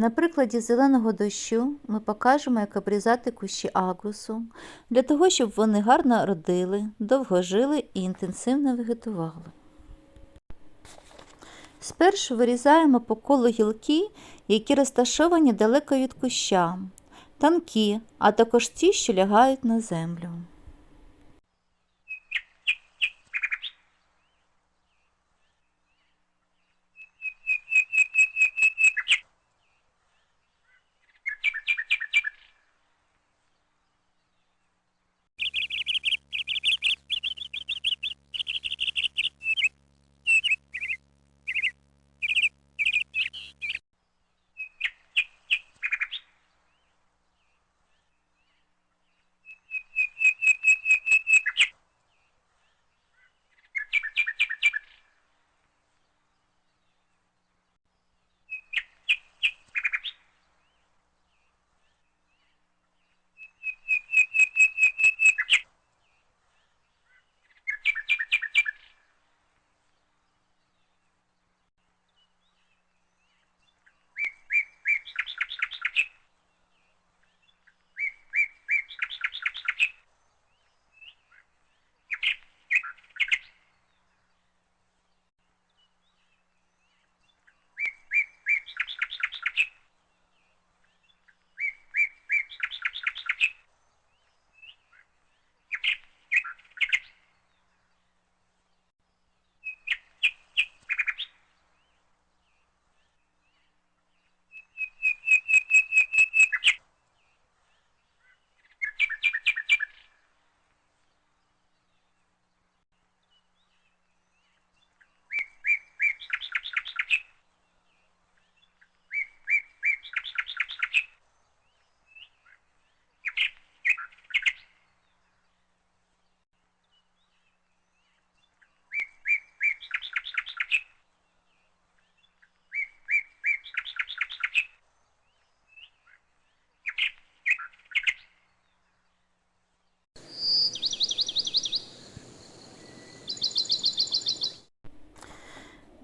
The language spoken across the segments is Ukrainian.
На прикладі зеленого дощу ми покажемо, як обрізати кущі агрусу для того, щоб вони гарно родили, довго жили і інтенсивно вегетували. Спершу вирізаємо по колу гілки, які розташовані далеко від куща, танкі, а також ті, що лягають на землю.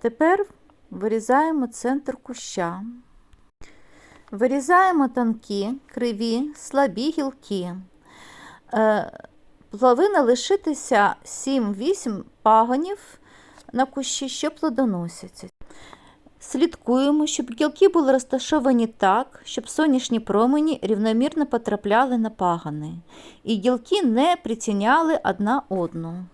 Тепер вирізаємо центр куща. Вирізаємо тонкі, криві, слабі гілки. Е, Повинно лишитися 7-8 пагонів на кущі, що плодоносяться. Слідкуємо, щоб гілки були розташовані так, щоб сонячні промені рівномірно потрапляли на пагони, і гілки не приціняли одна одну.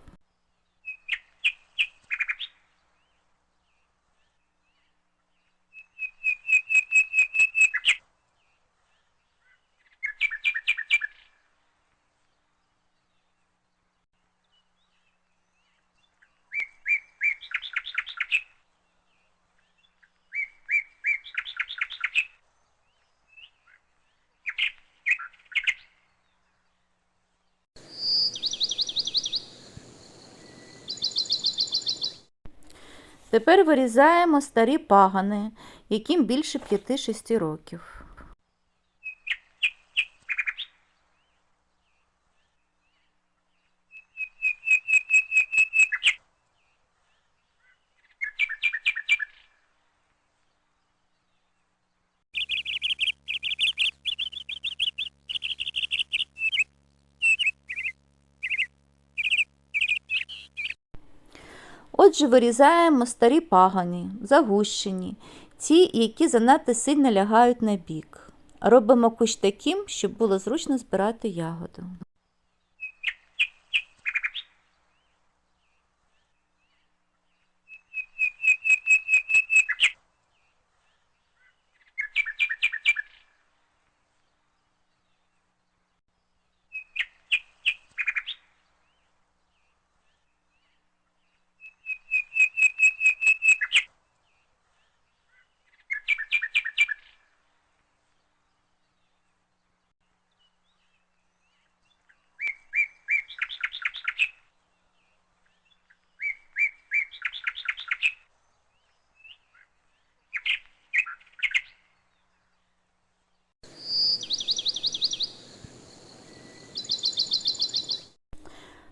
Тепер вирізаємо старі пагани, яким більше 5-6 років. Отже, вирізаємо старі пагани, загущені, ті, які занадто сильно лягають на бік. Робимо кущ таким, щоб було зручно збирати ягоду.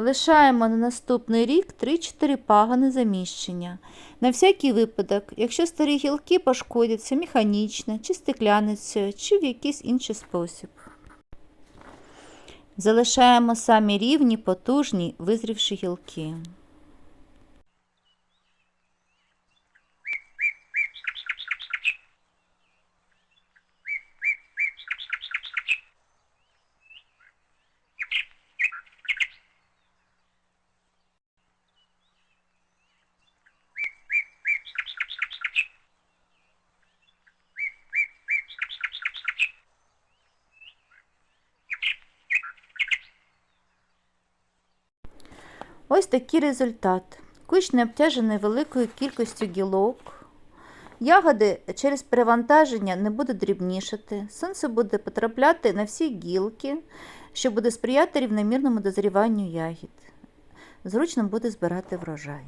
Лишаємо на наступний рік 3-4 пагани заміщення. На всякий випадок, якщо старі гілки пошкодяться механічно, чи стекляницею, чи в якийсь інший спосіб. Залишаємо самі рівні, потужні, визрівші гілки. Ось такий результат. Кущ не обтяжений великою кількістю гілок. Ягоди через перевантаження не будуть дрібнішати. Сонце буде потрапляти на всі гілки, що буде сприяти рівномірному дозріванню ягід. Зручно буде збирати врожай.